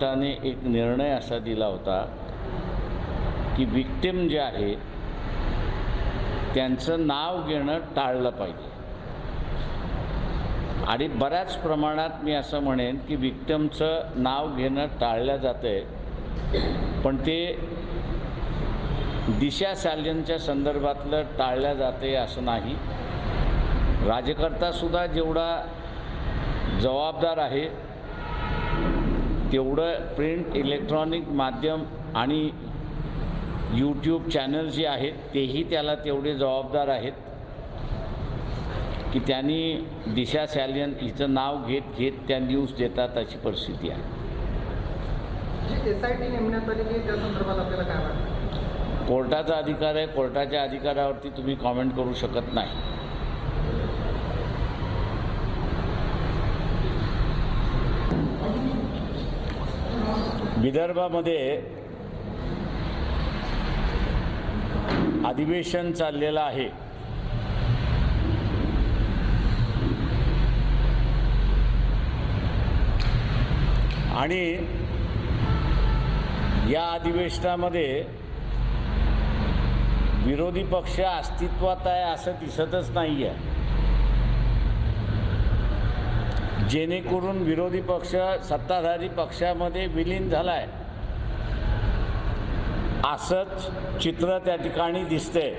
कोर्टाने एक निर्णय असा दिला होता की विक्टिम जे आहे त्यांचं नाव घेणं टाळलं पाहिजे. आणि बऱ्याच प्रमाणात मी असं म्हणेन की विक्टमचं नाव घेणं टाळलं जातं आहे पण ते दिशा सॅलियनच्या संदर्भातलं टाळलं जाते असं नाही. राज्यकर्तासुद्धा जेवढा जबाबदार आहे तेवढं प्रिंट इलेक्ट्रॉनिक माध्यम आणि यूट्यूब चॅनल जे आहेत तेही त्याला तेवढे जबाबदार आहेत की त्यांनी दिशा सॅलियन हिचं नाव घेत घेत त्या न्यूज देतात अशी परिस्थिती आहे. वाटतं? कोर्टाचा अधिकार आहे कोर्टाच्या अधिकारावरती तुम्ही कॉमेंट करू शकत नाही. विदर्भामध्ये अधिवेशन चाललेलं आहे. आणि या अधिवेशनामध्ये विरोधी पक्ष अस्तित्वात आहे असं दिसतच नाही आहे जेणेकरून विरोधी पक्ष सत्ताधारी पक्षामध्ये विलीन झाला आहे असंच चित्र त्या ठिकाणी दिसते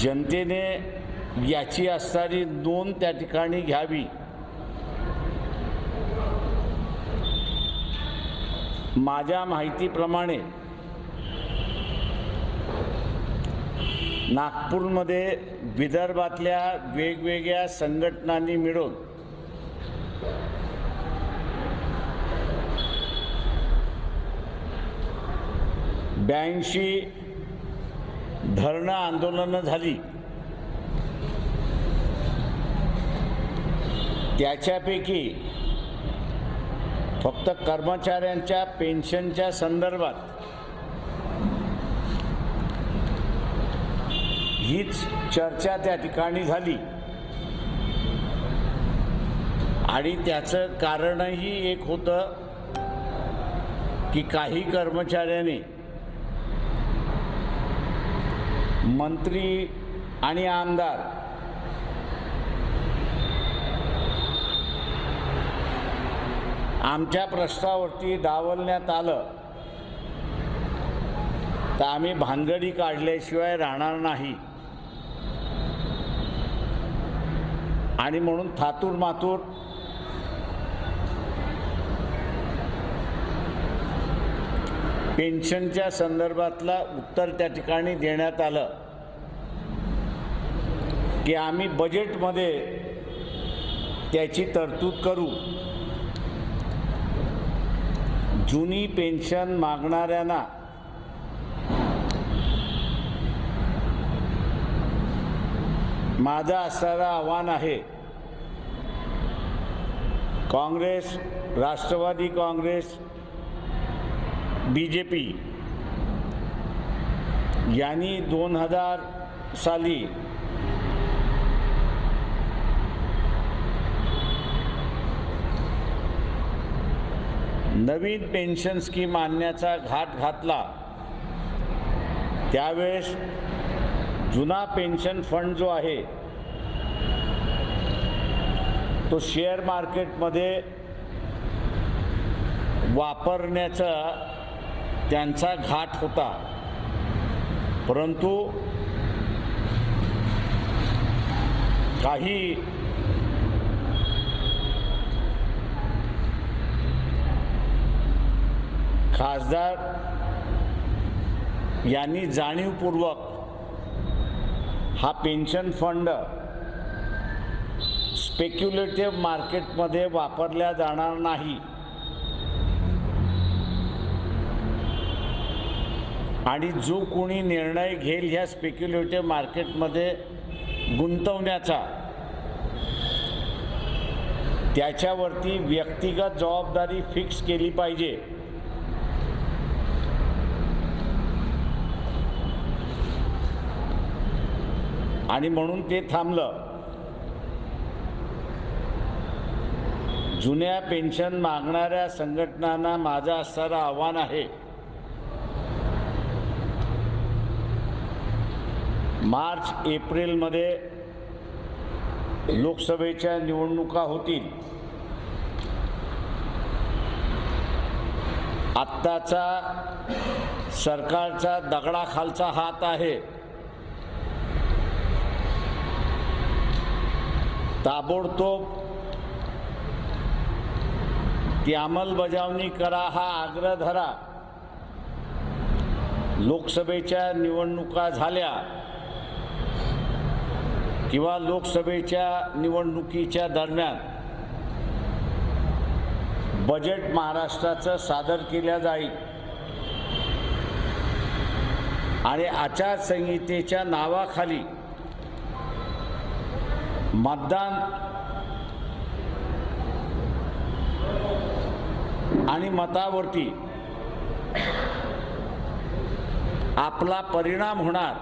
जनतेने याची असणारी नोंद त्या ठिकाणी घ्यावी. माझ्या माहितीप्रमाणे नागपूरमध्ये विदर्भातल्या वेगवेगळ्या संघटनांनी मिळून ब्याऐंशी धरणं आंदोलनं झाली. त्याच्यापैकी फक्त कर्मचाऱ्यांच्या पेन्शनच्या संदर्भात हीच चर्चा त्या ठिकाणी झाली. आणि त्याचं कारणही एक होतं की काही कर्मचाऱ्यांनी मंत्री आणि आमदार आमच्या प्रश्नावरती डावलण्यात आलं तर आम्ही भानगडी काढल्याशिवाय राहणार नाही. आणि म्हणून थातूर मातूर पेन्शनच्या संदर्भातला उत्तर त्या ठिकाणी देण्यात आलं की आम्ही बजेटमध्ये त्याची तरतूद करू. जुनी पेन्शन मागणाऱ्यांना माझं असणारं आव्हान आहे. Congress Rashtrawadi Congress B J P यांनी दोन हजार साली नवीन पेन्शन स्कीम आणण्याचा घाट घातला. त्यावेळेस जुना पेन्शन फंड जो आहे तो शेअर मार्केटमध्ये वापरण्याचा त्यांचा घाट होता. परंतु काही खासदार यांनी जाणीवपूर्वक हा पेन्शन फंड स्पेक्युलेटिव्ह मार्केटमध्ये वापरल्या जाणार नाही. आणि जो कोणी निर्णय घेईल ह्या स्पेक्युलेटिव्ह मार्केटमध्ये गुंतवण्याचा त्याच्यावरती व्यक्तिगत जबाबदारी फिक्स केली पाहिजे. आणि म्हणून ते थांबलं. जुन्या पेन्शन मागणाऱ्या संघटनांना माझं असणारं आव्हान आहे. मार्च एप्रिलमध्ये लोकसभेच्या निवडणुका होतील. आत्ताचा सरकारचा दगडाखालचा हात आहे. ताबडतोब ती अंमलबजावणी करा हा आग्रह धरा लोकसभेच्या निवडणुका झाल्या किंवा लोकसभेच्या निवडणुकीच्या दरम्यान बजेट महाराष्ट्राचं सादर केल्या जाईल. आणि आचारसंहितेच्या नावाखाली मतदान आणि मतावरती आपला परिणाम होणार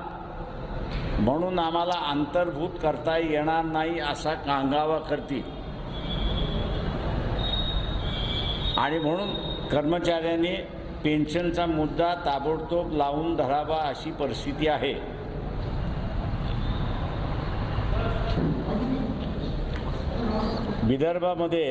म्हणून आम्हाला अंतर्भूत करता येणार नाही असा कांगावा करतील. आणि म्हणून कर्मचाऱ्यांनी पेन्शनचा मुद्दा ताबडतोब लावून धरावा अशी परिस्थिती आहे. विदर्भामध्ये